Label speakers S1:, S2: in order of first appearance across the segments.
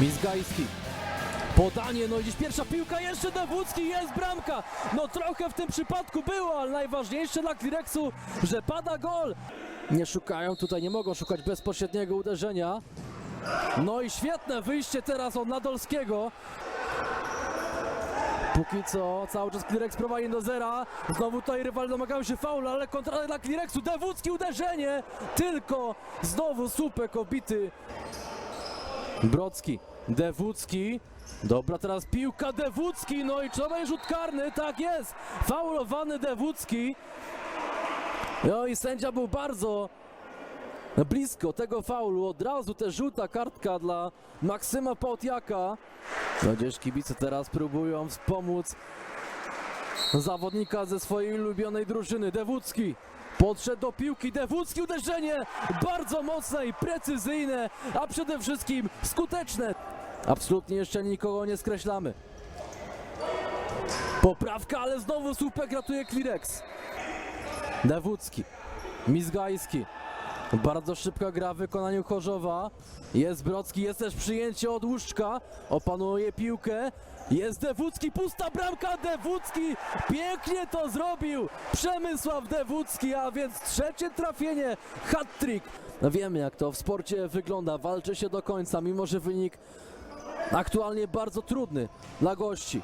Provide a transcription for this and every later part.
S1: Mizgajski. Podanie, no i dziś pierwsza piłka, jeszcze Dewódzki, jest bramka! No trochę w tym przypadku było, ale najważniejsze dla Klirexu, że pada gol. Nie szukają, tutaj nie mogą szukać bezpośredniego uderzenia. No i świetne wyjście teraz od Nadolskiego. Póki co cały czas Klirex prowadzi do zera. Znowu tutaj rywal domagają się faula, ale kontra dla Klirexu. Dewódzki uderzenie! Tylko znowu słupek obity. Brocki, Dewódzki. Dobra, teraz piłka Dewódzki, no i będzie rzut karny? Tak jest! Faulowany Dewódzki. No i sędzia był bardzo blisko tego faulu. Od razu też żółta kartka dla Maksyma Połtiaka. No gdzieś kibice teraz próbują wspomóc zawodnika ze swojej ulubionej drużyny. Dewódzki podszedł do piłki. Dewódzki uderzenie bardzo mocne i precyzyjne, a przede wszystkim skuteczne. Absolutnie jeszcze nikogo nie skreślamy. Poprawka, ale znowu słupek ratuje Klirex. Dewódzki, Mizgajski. Bardzo szybka gra w wykonaniu Chorzowa. Jest Brocki, jest też przyjęcie od Łuszczka. Opanuje piłkę. Jest Dewódzki, pusta bramka, Dewódzki pięknie to zrobił. Przemysław Dewódzki, a więc trzecie trafienie, hat-trick. No wiemy jak to w sporcie wygląda, walczy się do końca, mimo że wynik aktualnie bardzo trudny dla gości.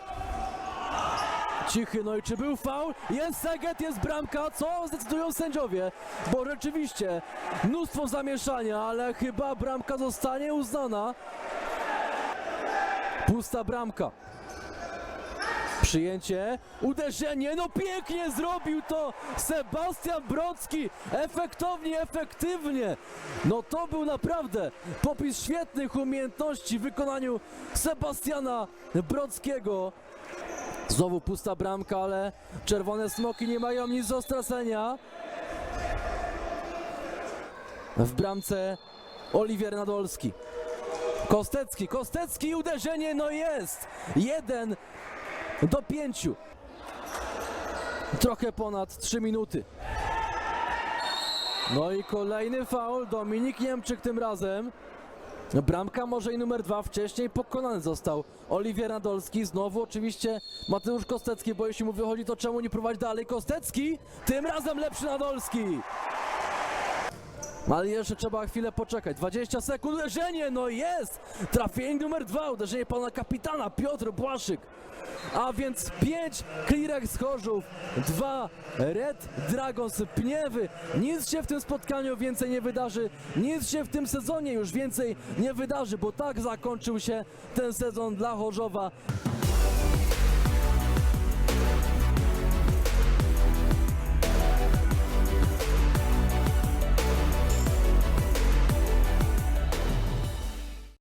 S1: Cichy, no i czy był faul? Jest Seget, jest bramka, co zdecydują sędziowie? Bo rzeczywiście mnóstwo zamieszania, ale chyba bramka zostanie uznana. Pusta bramka. Przyjęcie, uderzenie, no pięknie zrobił to Sebastian Brocki, efektownie, efektywnie. No to był naprawdę popis świetnych umiejętności w wykonaniu Sebastiana Brockiego. Znowu pusta bramka, ale czerwone smoki nie mają nic do stracenia. W bramce Oliwier Nadolski. Kostecki, Kostecki, uderzenie, no jest! Jeden do pięciu. Trochę ponad trzy minuty. No i kolejny faul, Dominik Niemczyk tym razem. Bramka może i numer dwa, wcześniej pokonany został Oliwier Nadolski, znowu oczywiście Mateusz Kostecki, bo jeśli mu wychodzi to czemu nie prowadzi dalej Kostecki? Tym razem lepszy Nadolski! Ale jeszcze trzeba chwilę poczekać. 20 sekund, uderzenie, no jest! Trafienie numer dwa, uderzenie pana kapitana Piotr Błaszyk. A więc 5 Klirex Chorzów, 2 Red Dragons Pniewy. Nic się w tym spotkaniu więcej nie wydarzy, nic się w tym sezonie już więcej nie wydarzy, bo tak zakończył się ten sezon dla Chorzowa.